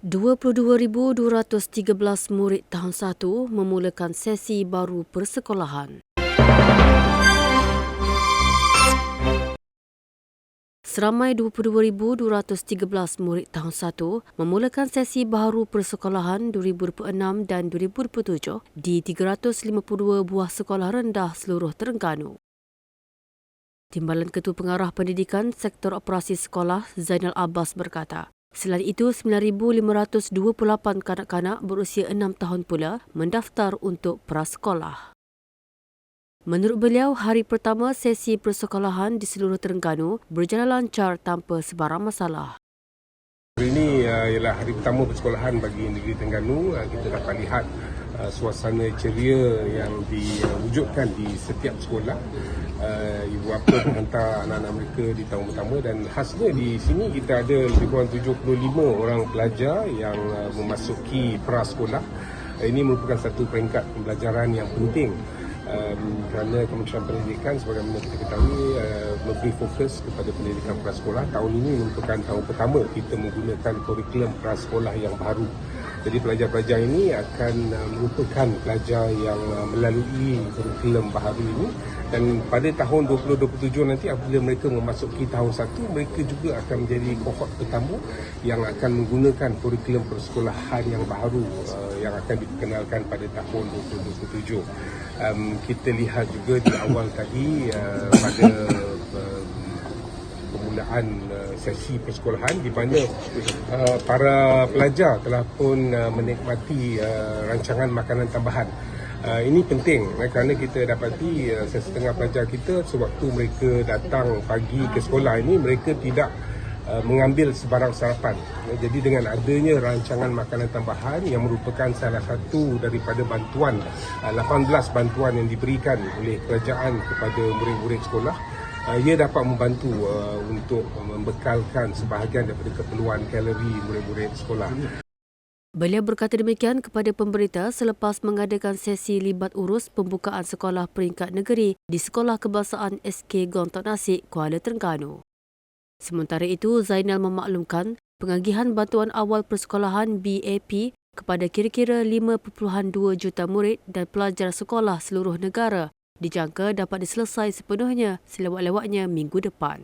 22,213 murid tahun 1 memulakan sesi baru persekolahan. Seramai 22,213 murid tahun 1 memulakan sesi baru persekolahan 2026 dan 2027 di 352 buah sekolah rendah seluruh Terengganu. Timbalan Ketua Pengarah Pendidikan Sektor Operasi Sekolah Zainal Abbas berkata, Selain itu, 9,528 kanak-kanak berusia 6 tahun pula mendaftar untuk prasekolah. Menurut beliau, hari pertama sesi persekolahan di seluruh Terengganu berjalan lancar tanpa sebarang masalah. Hari ini uh, ialah hari pertama persekolahan bagi negeri Terengganu. Uh, kita dapat lihat uh, suasana ceria yang diwujudkan di setiap sekolah uh, ibu bapa menghantar anak-anak mereka di tahun pertama dan khasnya di sini kita ada lebih kurang 75 orang pelajar yang uh, memasuki prasekolah. Uh, ini merupakan satu peringkat pembelajaran yang penting um, kerana Kementerian Pendidikan sebagaimana kita ketahui uh, lebih fokus kepada pendidikan prasekolah. Tahun ini merupakan tahun pertama kita menggunakan kurikulum prasekolah yang baru. Jadi pelajar-pelajar ini akan uh, merupakan pelajar yang uh, melalui kurikulum baharu ini dan pada tahun 2027 nanti apabila mereka memasuki tahun satu mereka juga akan menjadi kohort pertama yang akan menggunakan kurikulum persekolahan yang baru uh, yang akan dikenalkan pada tahun 2027. Um, kita lihat juga di awal tadi uh, pada uh, permulaan sesi persekolahan di mana uh, para pelajar telah pun uh, menikmati uh, rancangan makanan tambahan. Uh, ini penting eh, kerana kita dapati uh, setengah pelajar kita sewaktu mereka datang pagi ke sekolah ini mereka tidak uh, mengambil sebarang sarapan. Uh, jadi dengan adanya rancangan makanan tambahan yang merupakan salah satu daripada bantuan uh, 18 bantuan yang diberikan oleh kerajaan kepada murid-murid sekolah ia dapat membantu uh, untuk membekalkan sebahagian daripada keperluan kalori murid-murid sekolah. Beliau berkata demikian kepada pemberita selepas mengadakan sesi libat urus pembukaan sekolah peringkat negeri di Sekolah Kebangsaan SK Gontok Nasik, Kuala Terengganu. Sementara itu, Zainal memaklumkan pengagihan bantuan awal persekolahan BAP kepada kira-kira 5.2 juta murid dan pelajar sekolah seluruh negara dijangka dapat diselesai sepenuhnya selewat-lewatnya minggu depan.